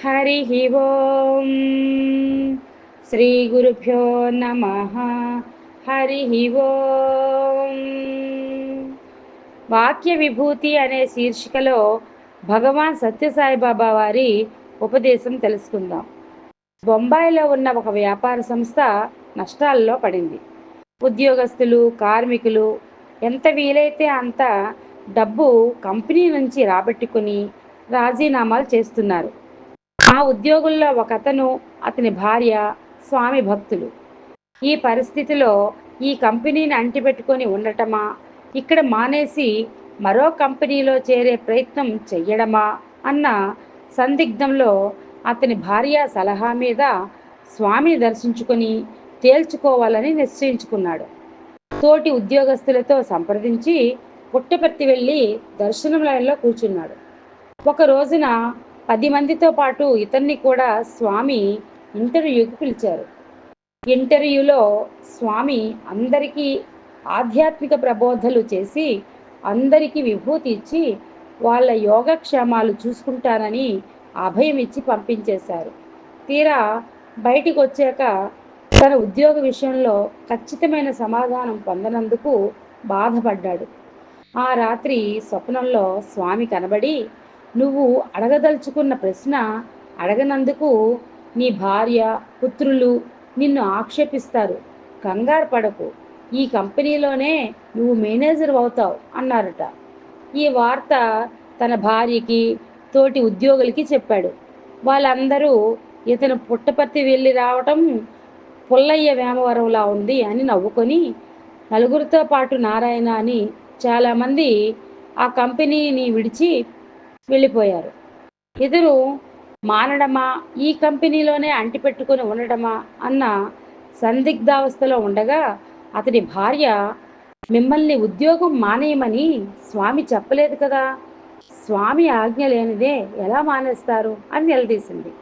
హరి ఓం శ్రీ గురుభ్యో నమ హరి ఓం వాక్య విభూతి అనే శీర్షికలో భగవాన్ సత్యసాయిబాబా వారి ఉపదేశం తెలుసుకుందాం. బొంబాయిలో ఉన్న ఒక వ్యాపార సంస్థ నష్టాల్లో పడింది. ఉద్యోగస్తులు కార్మికులు ఎంత వీలైతే అంత డబ్బు కంపెనీ నుంచి రాబట్టుకుని రాజీనామాలు చేస్తున్నారు. ఆ ఉద్యోగుల్లో ఒక అతను అతని భార్య స్వామి భక్తులు. ఈ పరిస్థితిలో ఈ కంపెనీని అంటిపెట్టుకొని ఉండటమా? ఇక్కడ మానేసి మరో కంపెనీలో చేరే ప్రయత్నం చెయ్యడమా? అన్న సందిగ్ధంలో అతని భార్య సలహా మీద స్వామిని దర్శించుకొని తేల్చుకోవాలని నిశ్చయించుకున్నాడు. తోటి ఉద్యోగస్తులతో సంప్రదించి పుట్టపర్తి వెళ్ళి దర్శనం లైన్లో కూర్చున్నాడు. ఒక రోజున పది మందితో పాటు ఇతన్ని కూడా స్వామి ఇంటర్వ్యూకి పిలిచారు. ఇంటర్వ్యూలో స్వామి అందరికీ ఆధ్యాత్మిక ప్రబోధలు చేసి అందరికీ విభూతి ఇచ్చి వాళ్ళ యోగక్షేమాలు చూసుకుంటానని అభయం ఇచ్చి పంపించేశారు. తీరా బయటికి వచ్చాక తన ఉద్యోగ విషయంలో ఖచ్చితమైన సమాధానం పొందనందుకు బాధపడ్డాడు. ఆ రాత్రి స్వప్నంలో స్వామి కనబడి నువ్వు అడగదలుచుకున్న ప్రశ్న అడగనందుకు నీ భార్య పుత్రులు నిన్ను ఆక్షేపిస్తారు. కంగారు పడకు. ఈ కంపెనీలోనే నువ్వు మేనేజర్ అవుతావు అన్నారట. ఈ వార్త తన భార్యకి తోటి ఉద్యోగులకి చెప్పాడు. వాళ్ళందరూ ఇతను పుట్టపర్తి వెళ్ళి రావటం పుల్లయ్య వేమవరంలా ఉంది అని నవ్వుకొని నలుగురితో పాటు నారాయణ అని చాలామంది ఆ కంపెనీని విడిచి వెళ్ళిపోయారు. ఇతను మానడమా ఈ కంపెనీలోనే అంటిపెట్టుకొని ఉండడమా అన్న సందిగ్ధావస్థలో ఉండగా అతని భార్య మిమ్మల్ని ఉద్యోగం మానేయమని స్వామి చెప్పలేదు కదా స్వామి ఆజ్ఞ లేనిదే ఎలా మానేస్తారు? అని నిలదీసింది.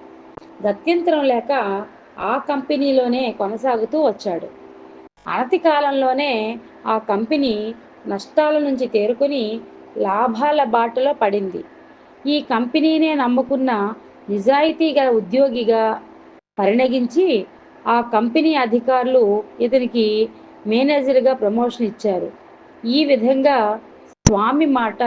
గత్యంతరం లేక ఆ కంపెనీలోనే కొనసాగుతూ వచ్చాడు. అనతి కాలంలోనే ఆ కంపెనీ నష్టాల నుంచి తేరుకొని లాభాల బాటలో పడింది. ఈ కంపెనీనే నమ్ముకున్న నిజాయితీ గల ఉద్యోగిగా పరిణగించి ఆ కంపెనీ అధికారులు ఇతనికి మేనేజర్గా ప్రమోషన్ ఇచ్చారు. ఈ విధంగా స్వామి మాట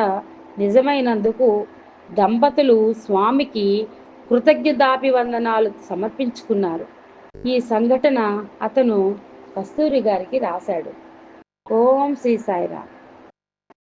నిజమైనందుకు దంపతులు స్వామికి కృతజ్ఞతాభివందనాలు సమర్పించుకున్నారు. ఈ సంఘటన అతను కస్తూరి గారికి రాశాడు. ఓం శ్రీ సాయిరామ్.